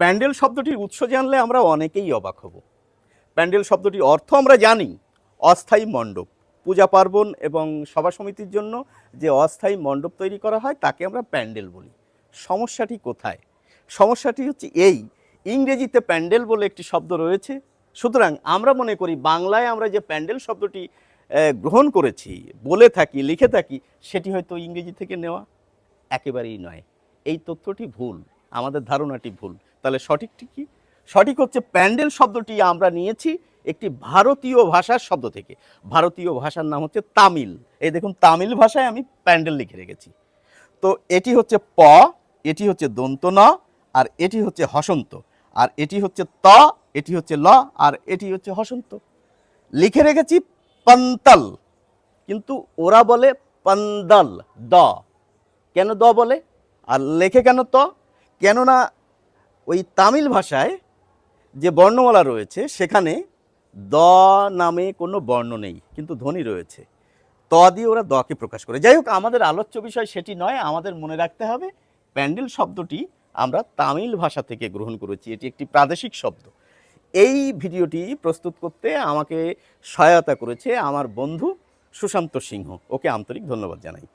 প্যান্ডেল শব্দটির উৎস জানলে আমরা অনেকেই অবাক হব। প্যান্ডেল শব্দটির অর্থ আমরা জানি, অস্থায়ী মণ্ডপ। পূজা পার্বণ এবং সভা সমিতির জন্য যে অস্থায়ী মণ্ডপ তৈরি করা হয় তাকে আমরা প্যান্ডেল বলি। সমস্যাটি কোথায়? সমস্যাটি হচ্ছে এই, ইংরেজিতে প্যান্ডেল বলে একটি শব্দ রয়েছে। সুতরাং আমরা মনে করি বাংলায় আমরা যে প্যান্ডেল শব্দটি গ্রহণ করেছি, বলে থাকি, লিখে থাকি, সেটি হয়তো ইংরেজি থেকে নেওয়া একেবারেই নয়। এই তথ্যটি ভুল, আমাদের ধারণাটি ভুল। তাহলে সঠিকটি কি? সঠিক হচ্ছে প্যান্ডেল শব্দটি আমরা নিয়েছি একটি ভারতীয় ভাষার শব্দ থেকে। ভারতীয় ভাষার নাম হচ্ছে তামিল। এই দেখুন, তামিল ভাষায় আমি প্যান্ডেল লিখে রেখেছি। তো এটি হচ্ছে প, এটি হচ্ছে দন্ত ন, আর এটি হচ্ছে হসন্ত। আর এটি হচ্ছে ত, এটি হচ্ছে ল, আর এটি হচ্ছে হসন্ত। লিখে রেখেছি পন্তল। কিন্তু ওরা বলে পন্দল, দ। কেন দ বলে? আর লেখে কেন ত? কেননা ওই তামিল ভাষায় যে বর্ণমালা রয়েছে, সেখানে দ নামে কোনো বর্ণ নেই, কিন্তু ধ্বনি রয়েছে। ত দিয়ে ওরা দকে প্রকাশ করে। যাই হোক, আমাদের আলোচ্য বিষয় সেটি নয়, আমাদের মনে রাখতে হবে, প্যান্ডেল শব্দটি আমরা তামিল ভাষা থেকে গ্রহণ করেছি, এটি একটি প্রাদেশিক শব্দ। এই ভিডিওটি প্রস্তুত করতে আমাকে সহায়তা করেছে আমার বন্ধু সুশান্ত সিংহ। ওকে আন্তরিক ধন্যবাদ জানাই।